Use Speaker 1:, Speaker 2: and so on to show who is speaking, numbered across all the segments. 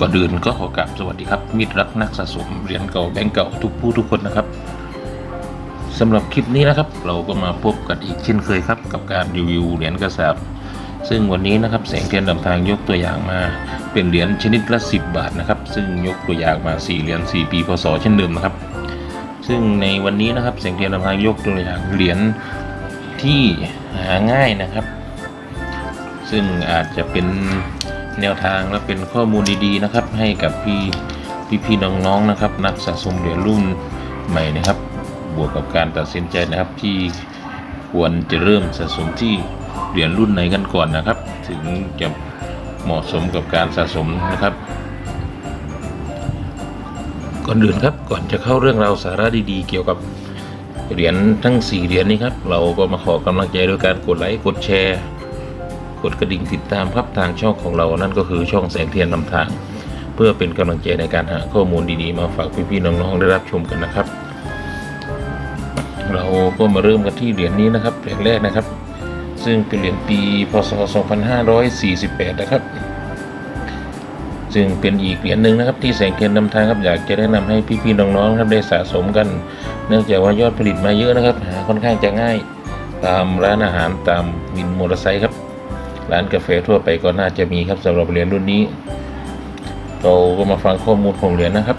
Speaker 1: ก่อนอื่นก็ขอกราบสวัสดีครับ มิตรรักนักสะสมเหรียญเก่าแบงก์เก่าทุกผู้ทุกคนนะครับสำหรับคลิปนี้นะครับ เราก็มาพบกันอีกเช่นเคยครับ กับการรีวิวเหรียญกระสาบซึ่งวันนี้นะครับแสงเทียนนำทางยกตัวอย่างมา เป็นเหรียญชนิดละ 10 บาทนะครับ ซึ่งยกตัวอย่างมา4เหรียญ4ปีพศเช่นเดิมนะครับ ซึ่งในวันนี้นะครับแสงเทียนนำทางยกตัวอย่างเหรียญที่หาง่ายนะครับ ซึ่งอาจจะเป็น แนวทางและเป็นข้อมูลดีๆนะครับ ให้กับพี่พี่ๆน้องๆนะครับ นักสะสมเหรียญรุ่นใหม่นะครับ บวกกับการตัดสินใจนะครับที่ควรจะเริ่มสะสมที่เหรียญรุ่นไหนกันก่อนนะครับ ถึงจะเหมาะสมกับการสะสมนะครับ ก่อนอื่นครับก่อนจะเข้าเรื่องราวสาระดีๆ เกี่ยวกับเหรียญทั้ง 4เหรียญนี้ครับ เราก็มาขอกำลังใจโดยการกดไลค์กดแชร์ กดกระดิ่งติดตามครับทางช่องของเรานั่นก็คือช่องแสงเทียนนำทาง เพื่อเป็นกำลังใจในการหาข้อมูลดีๆ มาฝากพี่ๆน้องๆได้รับชมกันนะครับ เราก็มาเริ่มกันที่เหรียญนี้นะครับเหรียญแรกนะครับ ซึ่งเป็นเหรียญปีพศ 2548 นะครับซึ่งเป็นอีกเหรียญหนึ่งนะครับที่แสงเทียนนำทางครับอยากจะแนะนำให้พี่ๆน้องๆครับได้สะสมกัน เนื่องจากว่ายอดผลิตมาเยอะนะครับหาค่อนข้างจะง่าย ตามร้านอาหารตามวินมอเตอร์ไซค์ครับ ร้านกาแฟทั่วไปก็น่าจะมีครับสำหรับเหรียญรุ่นนี้ เราก็มาฟังข้อมูลของเหรียญนะครับ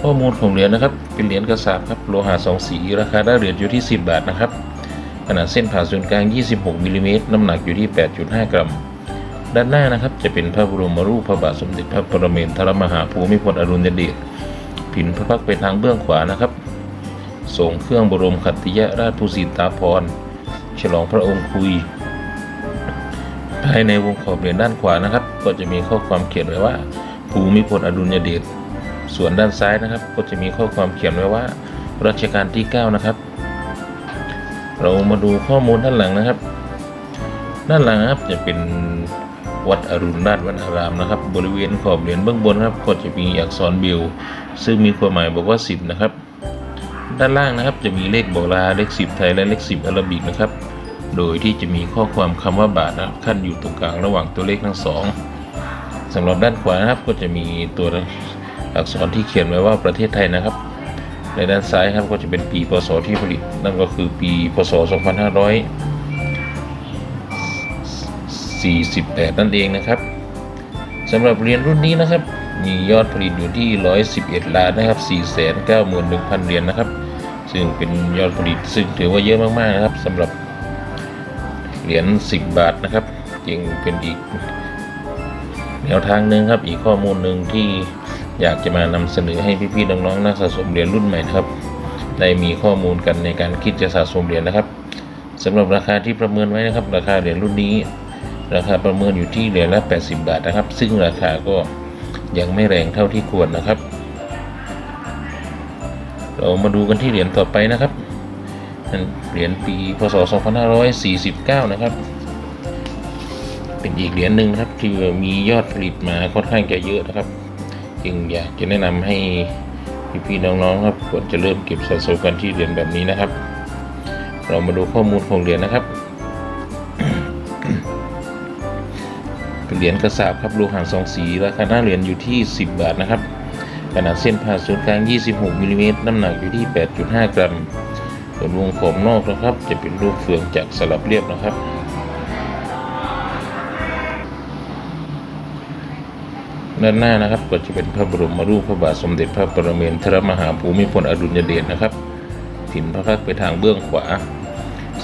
Speaker 1: ข้อมูลของเหรียญนะครับ เป็นเหรียญกระสาบครับโลหะสองสีราคาได้เหรียญอยู่ที่ 10 บาทนะครับขนาดเส้นผ่าศูนย์กลาง 26มิลลิเมตรน้ำหนักอยู่ที่ 8.5 กรัม ด้านหน้านะครับจะเป็นพระบรมรูปพระบาทสมเด็จพระปรเมนทรมหาภูมิพลอดุลยเดชผินพระพักตร์ไปทางเบื้องขวานะครับทรงเครื่องบรมขัตติยราชภูสิตาภรณ์ฉลองพระองค์คุย ภายในวงขอบเหรียญด้านขวานะครับ ก็จะมีข้อความเขียนไว้ว่า ภูมิพลอดุลยเดชส่วนด้านซ้ายนะครับ ก็จะมีข้อความเขียนไว้ว่ารัชกาลที่ 9 นะครับ เรามาดูข้อมูลด้านหลังนะครับ ด้านหลังครับจะเป็นวัดอรุณราชวนารามนะครับ บริเวณขอบเหรียญเบื้องบนครับ ก็จะมีอักษรบิลซึ่งมีความหมายบอกว่า 10 นะครับ ด้านล่างนะครับจะมีเลขโบราณเลข 10 ไทยและเลข 10อาราบิกนะครับ โดยที่จะมีข้อความคำว่าบาทนะครับขั้นอยู่ตรงกลางระหว่างตัวเลขทั้งสองสำหรับด้านขวานะครับก็จะมีตัวอักษรที่เขียนไว้ว่าประเทศไทยนะครับ ในด้านซ้ายครับก็จะเป็นปีพศที่ผลิต นั่นก็คือปีพศ 2548 นั่นเองนะครับสำหรับเหรียญรุ่นนี้นะครับ มียอดผลิตอยู่ที่ 111 ล้านนะครับ491,000 เหรียญนะครับ ซึ่งเป็นยอดผลิตซึ่งถือว่าเยอะมากๆนะครับสำหรับ เหรียญ10 บาทนะครับจึงเป็นอีกแนวทางหนึ่งครับ อีกข้อมูลหนึ่งที่อยากจะมานำเสนอให้พี่ๆน้องๆนักสะสมเหรียญรุ่นใหม่นะครับ ได้มีข้อมูลกันในการคิดจะสะสมเหรียญนะครับสำหรับราคาที่ประเมินไว้นะครับ ราคาเหรียญรุ่นนี้ ราคาประเมินอยู่ที่เหรียญละ 80 บาทนะครับ ซึ่งราคาก็ยังไม่แรงเท่าที่ควรนะครับ เรามาดูกันที่เหรียญต่อไปนะครับ เหรียญปีพศ 2549 นะครับ เป็นอีกเหรียญหนึ่งนะครับที่มียอดผลิตมาค่อนข้างจะเยอะนะครับ จึงอยากจะแนะนำให้พี่ๆน้องๆครับควรจะเริ่มเก็บสะสมกันที่เหรียญแบบนี้นะครับ เรามาดูข้อมูลของเหรียญนะครับเป็นเหรียญกระสาบครับโลหะสองสีราคาหน้าเหรียญอยู่ที่ 10 บาทนะครับขนาดเส้นผ่าศูนย์กลาง 26มิลลิเมตรน้ำหนักอยู่ที่ 8.5 กรัม ส่วนวงขอบนอกนะครับ จะเป็นรูปเฟืองจากสลับเรียบนะครับ ด้านหน้านะครับก็จะเป็นพระบรมรูปพระบาทสมเด็จพระปรเมนทรมหาภูมิพลอดุลยเดชนะครับถิ่นพระพักตร์ไปทางเบื้องขวา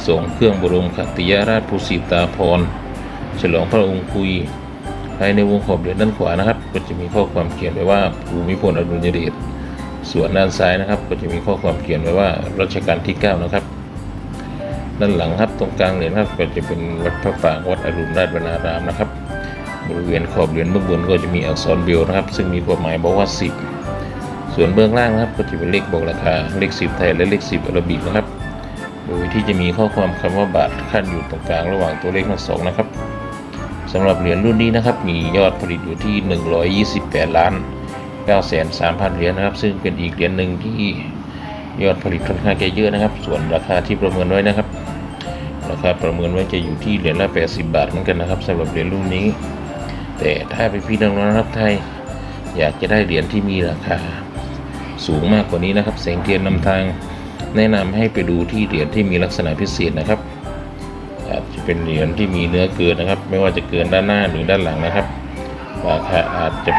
Speaker 1: ทรงเครื่องบรมขัติยาราชภูสิตาภรฉลองพระองค์คุยภายในวงขอบเหรียญด้านขวานะครับ ก็จะมีข้อความเขียนไว้ว่าภูมิพลอดุลยเดช ส่วนด้านซ้ายนะครับ ก็จะมีข้อความเขียนไว้ว่ารัชกาลที่ 9 นะครับ ด้านหลังครับตรงกลางเหรียญครับก็จะเป็นวัดพระปรางวัดอรุณราชวนารามนะครับ บริเวณขอบเหรียญเบื้องบนก็จะมีอักษรเบลนะครับ ซึ่งมีความหมายบอกว่า 10 ส่วนเบื้องล่างนะครับ ก็จะเป็นเลขบอกราคาเลข 10 ไทยและเลข 10อาราบิกนะครับ โดยที่จะมีข้อความคำว่าบาทขั้นอยู่ตรงกลางระหว่างตัวเลขทั้งสองนะครับสำหรับเหรียญรุ่นนี้นะครับมียอดผลิตอยู่ที่ 128 ล้าน 9แสน3พันเหรียญนะครับ ซึ่งเป็นอีกเหรียญหนึ่งที่ยอดผลิตค่อนข้างจะเยอะนะครับ ส่วนราคาที่ประเมินไว้นะครับ ราคาประเมินไว้จะอยู่ที่เหรียญละ 80 บาทเหมือนกันนะครับสำหรับเหรียญรุ่นนี้ แต่ถ้าไปพี่น้องนะครับไทยอยากจะได้เหรียญที่มีราคาสูงมากกว่านี้นะครับแสงเทียนนำทางแนะนำให้ไปดูที่เหรียญที่มีลักษณะพิเศษนะครับอาจจะเป็นเหรียญที่มีเนื้อเกินนะครับ ไม่ว่าจะเกินด้านหน้าหรือด้านหลังนะครับราคาอาจจะ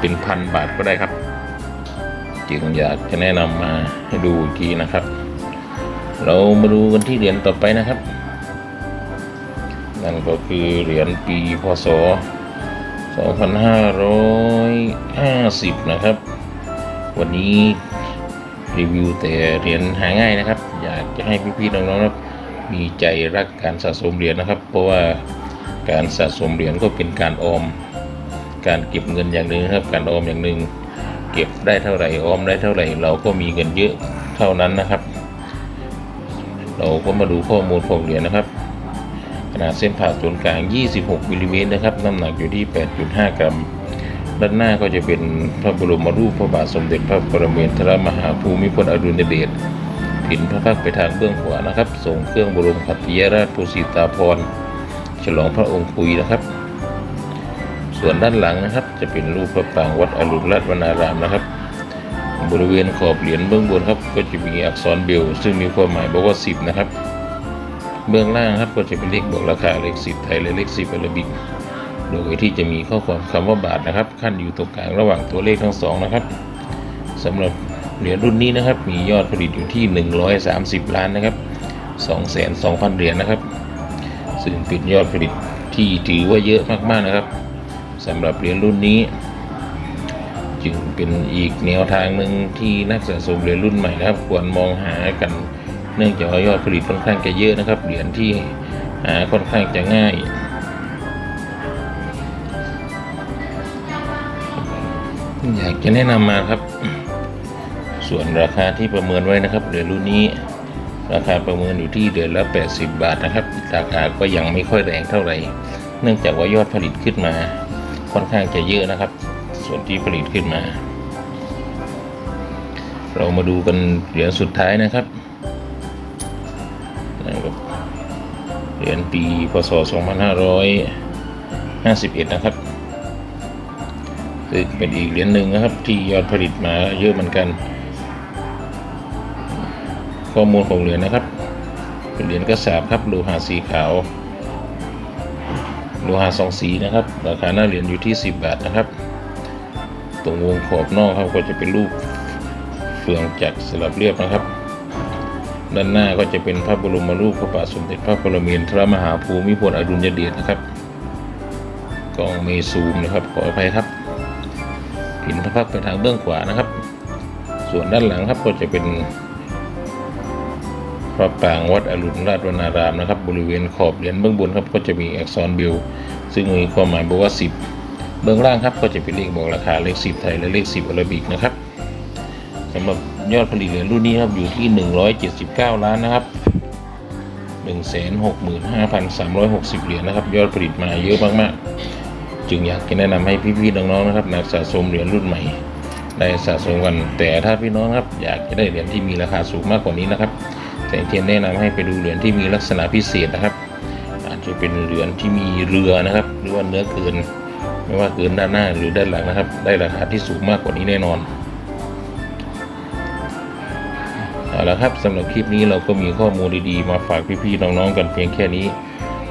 Speaker 1: เป็นพันบาทก็ได้ครับ จึงอยากจะแนะนำมาให้ดูอีกทีนะครับ เรามาดูกันที่เหรียญต่อไปนะครับ นั่นก็คือเหรียญปีพศ 2550 นะครับ วันนี้รีวิวแต่เหรียญหาง่ายนะครับ อยากจะให้พี่ๆน้องๆนะครับมีใจรักการสะสมเหรียญนะครับ เพราะว่าการสะสมเหรียญก็เป็นการออม การเก็บเงินอย่างหนึ่งนะครับ การออมอย่างหนึ่งเก็บได้เท่าไหร่ออมได้เท่าไหร่ เราก็มีเงินเยอะเท่านั้นนะครับ เราก็มาดูข้อมูลของเหรียญนะครับ ขนาดเส้นผ่าศูนย์กลาง 26มิลลิเมตรนะครับน้ำหนักอยู่ที่ 8.5 กรัมด้านหน้าก็จะเป็นพระบรมรูปพระบาทสมเด็จพระปรเมนทรมหาภูมิพลอดุลยเดชผินพระพักตร์ไปทางเบื้องขวานะครับส่งเครื่องบรมขัตติยราชภูสิตาภรณ์ฉลองพระองค์คุยนะครับ ส่วนด้านหลังนะครับ จะเป็นรูปพระปรางวัดอรุณราชวนารามนะครับ บริเวณขอบเหรียญเบื้องบนครับ ก็จะมีอักษรเบลซึ่งมีความหมายบอกว่า 10 นะครับ เบื้องล่างครับก็จะเป็นเลขบอกราคาเลข 10 ไทยและเลข 10อาราบิกโดยที่จะมีข้อความคำว่าบาทนะครับ ขั้นอยู่ตรงกลางระหว่างตัวเลขทั้งสองนะครับสำหรับเหรียญรุ่นนี้นะครับ มียอดผลิตอยู่ที่ 130 ล้านนะครับ2,200,000เหรียญนะครับ ซึ่งเป็นยอดผลิตที่ถือว่าเยอะมากๆนะครับ สำหรับเหรียญรุ่นนี้ จึงเป็นอีกแนวทางหนึ่งที่นักสะสมเหรียญรุ่นใหม่นะครับ ควรมองหากันเนื่องจากว่ายอดผลิตค่อนข้างจะเยอะนะครับเหรียญที่หาค่อนข้างจะง่ายอยากจะแนะนำมาครับ ส่วนราคาที่ประเมินไว้นะครับเหรียญรุ่นนี้ ราคาประเมินอยู่ที่เดือนละ 80 บาทนะครับ ราคาก็ยังไม่ค่อยแรงเท่าไหร่ เนื่องจากว่ายอดผลิตขึ้นมา ค่อนข้างจะเยอะนะครับ ส่วนที่ผลิตขึ้นมา เรามาดูกันเหรียญสุดท้ายนะครับเหรียญปีพศ 2551 นะครับซึ่งเป็นอีกเหรียญหนึ่งนะครับ ที่ยอดผลิตมาเยอะเหมือนกัน ข้อมูลของเหรียญนะครับ เป็นเหรียญกระสาบครับโลหะสีขาว โลหะสองสีนะครับ ราคาหน้าเหรียญอยู่ที่ 10 บาทนะครับ ตรงวงขอบนอกครับก็จะเป็นรูปเฟืองจักรสลับเรียบนะครับ ด้านหน้าก็จะเป็นพระบรมรูปพระบาทสมเด็จพระปรเมนทรมหาภูมิพลอดุลยเดชนะครับกล้องเมซูมนะครับขออภัยครับผินพระพักไปทางเบื้องขวานะครับ ส่วนด้านหลังครับก็จะเป็น พระปางวัดอรุณราชวนารามนะครับ บริเวณขอบเหรียญเบื้องบนครับก็จะมีอักษรบิลซึ่งมีความหมายบอกว่า 10 เบื้องล่างครับก็จะเป็นเลขบอกราคาเลข 10 ไทยและเลข 10อาราบิกนะครับสำหรับยอดผลิตเหรียญรุ่นนี้ครับอยู่ที่ 179 ล้านนะครับ165,360 เหรียญนะครับ ยอดผลิตมาเยอะมากๆ จึงอยากจะแนะนำให้พี่ๆน้องๆนะครับนักสะสมเหรียญรุ่นใหม่ ได้สะสมกันแต่ถ้าพี่น้องครับอยากจะได้เหรียญที่มีราคาสูงมากกว่านี้นะครับ แสงเทียนแนะนำให้ไปดูเหรียญที่มีลักษณะพิเศษนะครับ อาจจะเป็นเหรียญที่มีเรือนะครับ หรือว่าเนื้อเกิน ไม่ว่าเกินด้านหน้าหรือด้านหลังนะครับ ได้ราคาที่สูงมากกว่านี้แน่นอนเอาละครับสำหรับคลิปนี้เราก็มีข้อมูลดีๆ มาฝากพี่ๆน้องๆกันเพียงแค่นี้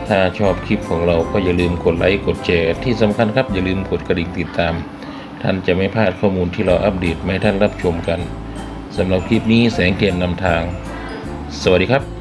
Speaker 1: ถ้าชอบคลิปของเราก็อย่าลืมกดไลค์กดแชร์ที่สำคัญครับอย่าลืมกดกระดิ่งติดตาม ท่านจะไม่พลาดข้อมูลที่เราอัปเดตมาให้ท่านรับชมกันสำหรับคลิปนี้แสงเทียนนำทาง สวัสดีครับ